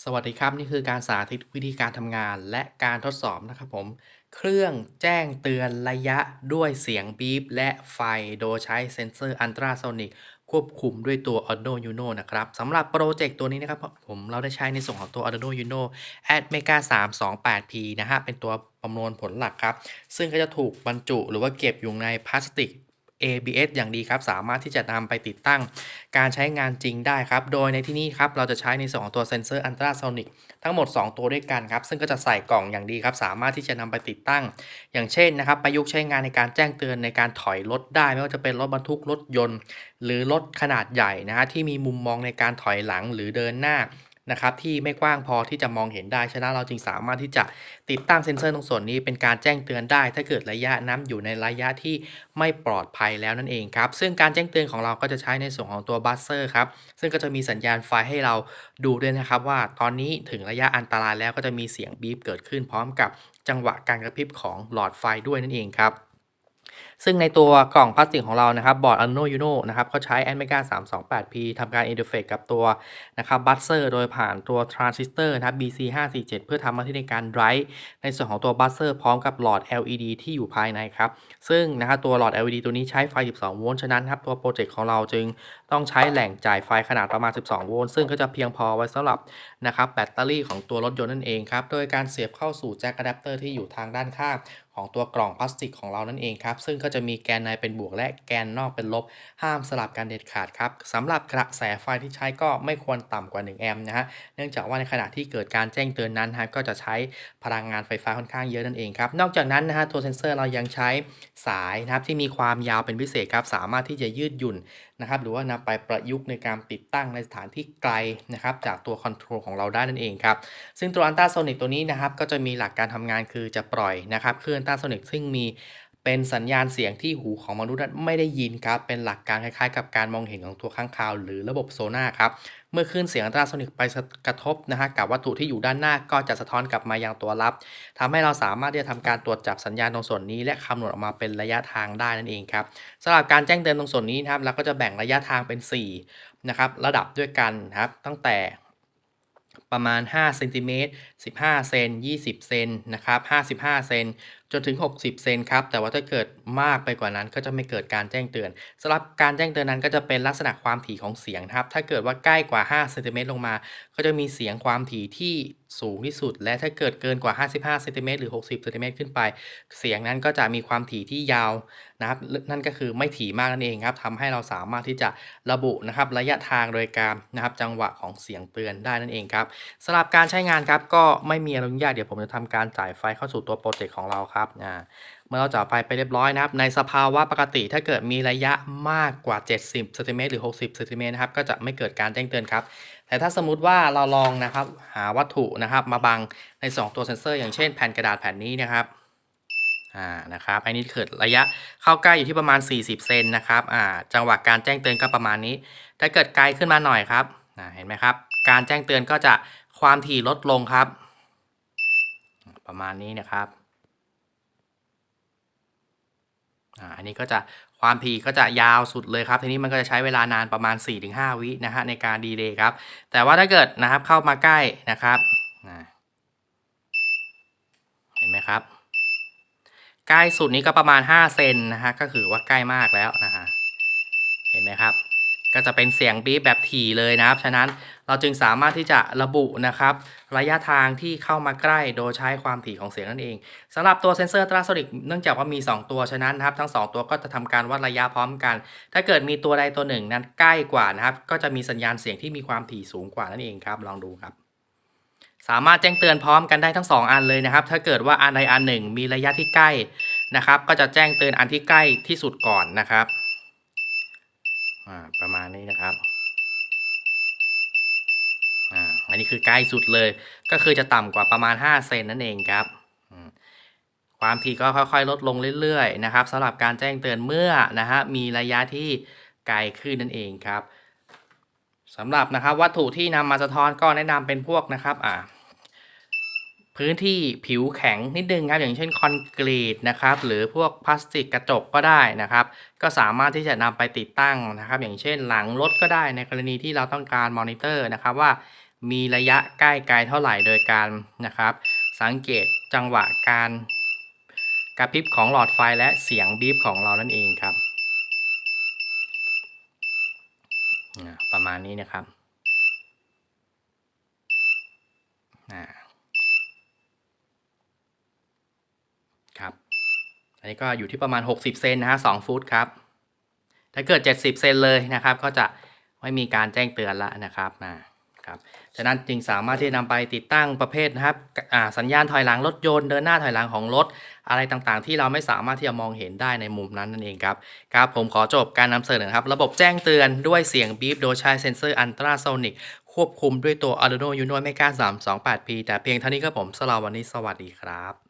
สวัสดีครับนี่คือการสาธิตวิธีการทำงานและการทดสอบนะครับผม เครื่องแจ้งเตือนระยะด้วยเสียงบีปและไฟโดยใช้เซ็นเซอร์อันตราโซนิกควบคุมด้วยตัว Arduino Uno นะครับสำหรับโปรเจกต์ตัวนี้นะครับผมเราได้ใช้ในส่วนของตัว Arduino Uno Atmega 328P นะฮะเป็นตัวประมวลผลหลักครับ ซึ่งก็จะถูกบรรจุหรือว่าเก็บอยู่ในพลาสติก ABS อย่างดีครับ สามารถที่จะนำไปติดตั้งการใช้งานจริงได้ครับ โดยในที่นี้ครับ เราจะใช้ในส่วนของตัวเซนเซอร์อันตราโซนิกทั้งหมด 2 ตัวด้วยกันครับ ซึ่งก็จะใส่กล่องอย่างดีครับ สามารถที่จะนำไปติดตั้ง อย่างเช่นนะครับ ประยุกต์ใช้งานในการแจ้งเตือนในการถอยรถได้ ไม่ว่าจะเป็นรถบรรทุกรถยนต์ หรือรถขนาดใหญ่นะฮะที่มีมุมมองในการถอยหลังหรือเดินหน้า นะครับที่ไม่กว้างพอที่จะมองเห็นได้ฉะนั้นเราจึงสามารถที่จะติดตั้งเซ็นเซอร์ตรงส่วนนี้เป็นการแจ้งเตือนได้ ถ้าเกิดระยะน้ำอยู่ในระยะที่ไม่ปลอดภัยแล้วนั่นเองครับ ซึ่งการแจ้งเตือนของเราก็จะใช้ในส่วนของตัวบัสเซอร์ครับ ซึ่งก็จะมีสัญญาณไฟให้เราดูด้วยนะครับ ว่าตอนนี้ถึงระยะอันตรายแล้วก็จะมีเสียงบีบเกิดขึ้นพร้อมกับจังหวะการกระพริบของหลอดไฟด้วยนั่นเองครับ ซึ่งในตัวกล่องพลาสติกของเรานะครับบอร์ด Arduino Uno นะครับเขาใช้ Atmega 328P ทำการอินเทอร์เฟซกับตัวนะครับบัสเซอร์โดยผ่านตัวทรานซิสเตอร์นะครับ BC 547 เพื่อทำหน้าที่ในการไดรฟ์ในส่วนของตัวบัสเซอร์พร้อมกับหลอด LED ที่อยู่ภายในครับ ซึ่งนะครับตัวหลอด LED ตัวนี้ใช้ไฟ 12 โวลต์ฉะนั้นครับตัวโปรเจกต์ของเราจึงต้องใช้แหล่งจ่ายไฟขนาดประมาณ 12 โวลต์ซึ่งก็จะเพียงพอไว้สำหรับนะครับแบตเตอรี่ของตัวรถยนต์นั่นเองครับโดยการเสียบเข้าสู่แจ็คอะแดปเตอร์ที่อยู่ทางด้านข้าง ของตัวกล่องพลาสติกของเรานั่นเองครับ ซึ่งก็จะมีแกนในเป็นบวกและแกนนอกเป็นลบ ห้ามสลับกันเด็ดขาดครับสำหรับกระแสไฟที่ใช้ก็ไม่ควรต่ำกว่า 1 แอมป์นะฮะ เนื่องจากว่าในขณะที่เกิดการแจ้งเตือนนั้นฮะก็จะใช้พลังงานไฟฟ้าค่อนข้างเยอะนั่นเองครับ นอกจากนั้นนะฮะตัวเซนเซอร์เรายังใช้สายนะครับที่มีความยาวเป็นพิเศษครับ สามารถที่จะยืดหยุ่น นะครับหรือว่านำไปประยุกต์ในการติดตั้งในสถานที่ไกลนะครับจากตัวคอนโทรลของเราได้นั่นเองครับซึ่งตัวอันต้าโซนิกตัวนี้นะครับก็จะมีหลักการทำงานคือจะปล่อยนะครับคลื่นอันต้าโซนิกซึ่งมี เป็นสัญญาณเสียงที่หูของมนุษย์นั้นไม่ได้ยินครับ เป็นหลักการคล้ายๆ กับการมองเห็นของตัวข้างคาว หรือระบบโซน่าครับ เมื่อคลื่นเสียงอัลตราโซนิกไปกระทบนะฮะกับวัตถุที่อยู่ด้านหน้าก็จะสะท้อนกลับมายังตัวรับทำให้เราสามารถที่จะทำการตรวจจับสัญญาณตรงส่วนนี้ และคำนวณออกมาเป็นระยะทางได้นั่นเองครับสำหรับการแจ้งเตือนตรงส่วนนี้นะครับเราก็จะแบ่งระยะทางเป็น4นะครับระดับด้วยกันครับตั้งแต่ ประมาณ5เซนติเมตร15 เซน 20 เซนนะครับ55 เซน จนถึง 60 เซนครับ แต่ว่าถ้าเกิดมากไปกว่านั้นก็จะไม่เกิดการแจ้งเตือนสำหรับการแจ้งเตือนนั้นก็จะเป็นลักษณะความถี่ของเสียงครับ ถ้าเกิดว่าใกล้กว่า 5 เซนติเมตรลงมา ก็จะมีเสียงความถี่ที่สูงที่สุด และถ้าเกิดเกินกว่า 55 เซนติเมตรหรือ 60 เซนติเมตรขึ้นไป เสียงนั้นก็จะมีความถี่ที่ยาวนะครับ นั่นก็คือไม่ถี่มากนั่นเองครับทำให้เราสามารถที่จะระบุนะครับระยะทางโดยการนะครับจังหวะของเสียงเตือนได้นั่นเองครับสำหรับการใช้งานครับก็ไม่มีอะไรยุ่งยากเดี๋ยวผมจะทำการจ่ายไฟเข้าสู่ตัวโปรเจกต์ของเราครับอ่าเมื่อเราจ่ายไฟไปเรียบร้อยนะครับในสภาวะปกติถ้าเกิดมีระยะมากกว่า 70เซนติเมตรหรือ 60เซนติเมตรนะครับก็จะไม่เกิดการแจ้งเตือนครับแต่ถ้าสมมุติว่าเราลองนะครับหาวัตถุนะครับมาบังใน 2 ตัวเซ็นเซอร์ อย่างเช่นแผ่นกระดาษแผ่นนี้นะครับอ่านะครับอันนี้เกิดระยะเข้าใกล้อยู่ที่ประมาณ 40 เซนนะครับอ่าจังหวะการแจ้งเตือนก็ประมาณนี้ ถ้าเกิดไกลขึ้นมาหน่อยครับอ่าเห็นไหมครับ การแจ้งเตือนก็จะความถี่ลดลงครับ ประมาณนี้นะครับอันนี้ก็จะความถี่ก็จะยาวสุดเลยครับ ทีนี้มันก็จะใช้เวลานานประมาณ 4-5 วินะฮะในการดีเลย์ครับ แต่ว่าถ้าเกิดนะครับเข้ามาใกล้นะครับเห็นไหมครับ ใกล้สุดนี้ก็ประมาณ 5 เซนนะฮะก็คือว่าใกล้มากแล้วนะฮะเห็นไหมครับ ก็จะเป็นเสียงบีบแบบถี่เลยนะครับ ฉะนั้นเราจึงสามารถที่จะระบุนะครับ ระยะทางที่เข้ามาใกล้โดยใช้ความถี่ของเสียงนั่นเองสำหรับตัวเซนเซอร์ตราโซนิกเนื่องจากว่ามี 2 ตัวฉะนั้นนะครับ ทั้ง 2 ตัวก็จะทำการวัดระยะพร้อมกัน ถ้าเกิดมีตัวใดตัวหนึ่งนั้นใกล้กว่านะครับ ก็จะมีสัญญาณเสียงที่มีความถี่สูงกว่านั่นเองครับ ลองดูครับสามารถแจ้งเตือนพร้อมกันได้ทั้ง 2 อันเลยนะครับ ถ้าเกิดว่าอันใดอันหนึ่งมีระยะที่ใกล้นะครับ ก็จะแจ้งเตือนอันที่ใกล้ที่สุดก่อนนะครับ อ่าประมาณนี้นะครับอ่าอันนี้คือใกล้สุดเลยก็คือจะต่ำกว่าประมาณ 5 เซนนั่นเองครับความถี่ก็ค่อยๆ ลดลงเรื่อยๆนะครับสำหรับการแจ้งเตือนเมื่อนะฮะมีระยะที่ไกลขึ้นนั่นเองครับสำหรับนะครับวัตถุที่นำมาสะท้อนก็แนะนำเป็นพวกนะครับอ่า พื้นที่ผิวแข็งนิดนึงครับอย่างเช่นคอนกรีตนะครับหรือพวกพลาสติกกระจกก็ได้นะครับ ก็สามารถที่จะนำไปติดตั้งนะครับ อย่างเช่นหลังรถก็ได้ในกรณีที่เราต้องการมอนิเตอร์นะครับว่ามีระยะใกล้ไกลเท่าไหร่โดยการนะครับ สังเกตจังหวะการกระพริบของหลอดไฟและเสียงบีบของเรานั่นเองครับ ประมาณนี้นะครับอ่าครับ อันนี้ก็อยู่ที่ประมาณ 60 เซนนะฮะ2ฟุตครับ ถ้าเกิด 70 เซนเลยนะครับ ก็จะไม่มีการแจ้งเตือนละนะครับนะครับ ฉะนั้นจึงสามารถที่จะนำไปติดตั้งประเภทนะครับสัญญาณถอยหลังรถยนต์เดินหน้าถอยหลังของรถ อะไรต่างๆ ที่เราไม่สามารถที่จะมองเห็นได้ในมุมนั้นนั่นเองครับ ครับผมขอจบการนำเสนอครับ ระบบแจ้งเตือนด้วยเสียงบีบโดยใช้เซ็นเซอร์อันตราโซนิกควบคุมด้วยตัว Arduino Uno Mega 328P แต่เพียงเท่านี้ครับผมสำหรับวันนี้สวัสดีครับ